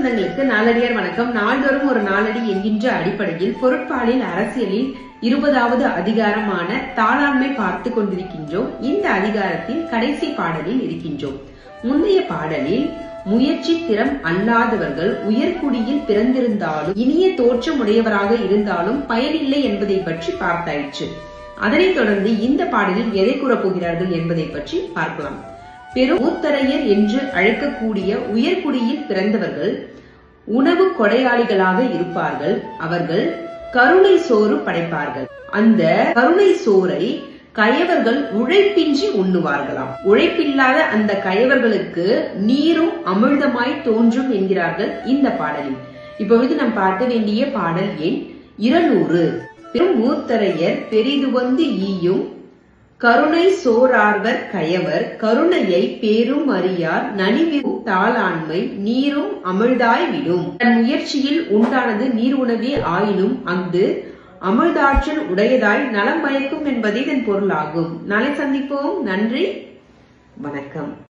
சொந்தங்களுக்கு நாளடியார் வணக்கம். நாள்தோறும் ஒரு நாளடி என்கின்ற அடிப்படையில் பொருட்பாலில் அரசியலில் இருபதாவது அதிகாரமான தாளாண்மை பார்த்து கொண்டிருக்கின்றோம். இந்த அதிகாரத்தில் கடைசி பாடலில் இருக்கின்றோம். முந்தைய பாடலில் முயற்சி திறம் அல்லாதவர்கள் உயர்குடியில் பிறந்திருந்தாலும் இனிய தோற்றம் உடையவராக இருந்தாலும் பயனில்லை என்பதை பற்றி பார்த்தாயிற்று. அதனைத் தொடர்ந்து இந்த பாடலில் எதை கூறப் போகிறார்கள் என்பதை பற்றி பார்க்கலாம். பெரும் மூத்தரையர் என்று அழைக்கக்கூடிய உயர்குடியில் பிறந்தவர்கள் உணவு கொடையாளிகளாக இருப்பார்கள். அவர்கள் கருணை சோறு படைப்பார்கள். அந்த கருணை சோறை கயவர்கள் உழைப்பின்றி உண்ணுவார்களாம். உழைப்பில்லாத அந்த கயவர்களுக்கு நீரும் அமிழ்தமாய் தோன்றும் என்கிறார்கள் இந்த பாடலில். இப்பொழுது நாம் பார்க்க வேண்டிய பாடல் எண் இருநூறு. பெரும் மூத்தரையர் பெரிது வந்து ஈயும் கருணை சோரார்வர் கயவர் கருணையை பேரும் அறியார் நனிவிரும் தாளாண்மை நீரும் அமிழ்தாய் விடும். தன் முயற்சியில் உண்டானது நீர் உணவே ஆயினும் அங்கு அமிழ்தாற்றல் உடையதாய் நலம் பயக்கும் என்பதே இதன் பொருளாகும். நாளை சந்திப்போம். நன்றி. வணக்கம்.